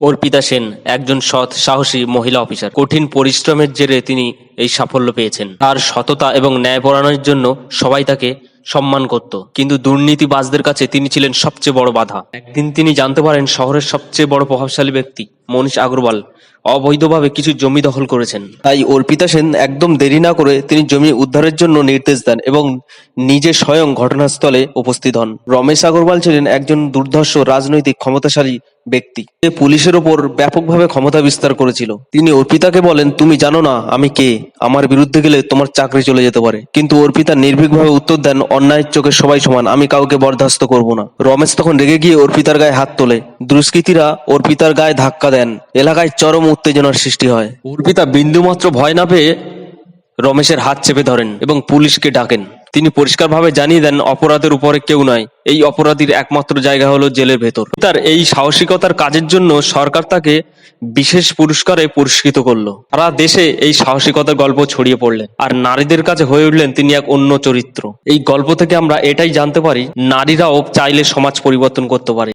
অর্পিতা সেন, একজন সৎ, সাহসী মহিলা অফিসার। কঠিন পরিশ্রমের জেরে তিনি এই সাফল্য পেয়েছেন। তার সততা এবং ন্যায় ন্যায়পরায়ণের জন্য সবাই তাকে সম্মান করত। কিন্তু দুর্নীতিবাজদের কাছে তিনি ছিলেন সবচেয়ে বড় বাধা। একদিন তিনি জানতে পারেন শহরের সবচেয়ে বড় প্রভাবশালী ব্যক্তি। মনীষ আগরওয়াল অবৈধভাবে কিছু জমি দখল করেছেন। তাই অর্পিতা সেন একদম দেরি না করে তিনি জমি উদ্ধারের জন্য নির্দেশ দেন এবং নিজে স্বয়ং ঘটনাস্থলে উপস্থিত হন। রমেশ আগরওয়াল ছিলেন একজন দুর্ধর্ষ রাজনৈতিক ক্ষমতাশালী ব্যক্তি। পুলিশের ওপর ব্যাপকভাবে ক্ষমতা বিস্তার করেছিল। তিনি অর্পিতাকে বলেন, তুমি জানো না আমি কে? আমার বিরুদ্ধে গেলে তোমার চাকরি চলে যেতে পারে। কিন্তু অর্পিতা নির্ভীকভাবে উত্তর দেন, অন্যায়ের চোখে সবাই সমান, আমি কাউকে বরদাস্ত করব না। রমেশ তখন রেগে গিয়ে অর্পিতার গায়ে হাত তোলে। দুষ্কৃতীরা অর্পিতার গায়ে ধাক্কা দেন। এলাকায় চরম উত্তেজনার সৃষ্টি হয়। অর্পিতা বিন্দুমাত্র ভয় না পেয়ে রমেশের হাত চেপে ধরেন এবং পুলিশকে ডাকেন। তিনি পরিষ্কারভাবে জানিয়ে দেন অপরাধের উপরে কেউ নয় এই অপরাধীর একমাত্র জায়গা হলো জেলের ভেতর। তার এই সাহসিকতার কাজের জন্য সরকার তাকে বিশেষ পুরস্কারে পুরস্কৃত করল। সারা দেশে এই সাহসিকতার গল্প ছড়িয়ে পড়লেন আর নারীদের কাছে হয়ে উঠলেন তিনি এক অন্য চরিত্র। এই গল্প থেকে আমরা এটাই জানতে পারি নারীরাও চাইলে সমাজ পরিবর্তন করতে পারে।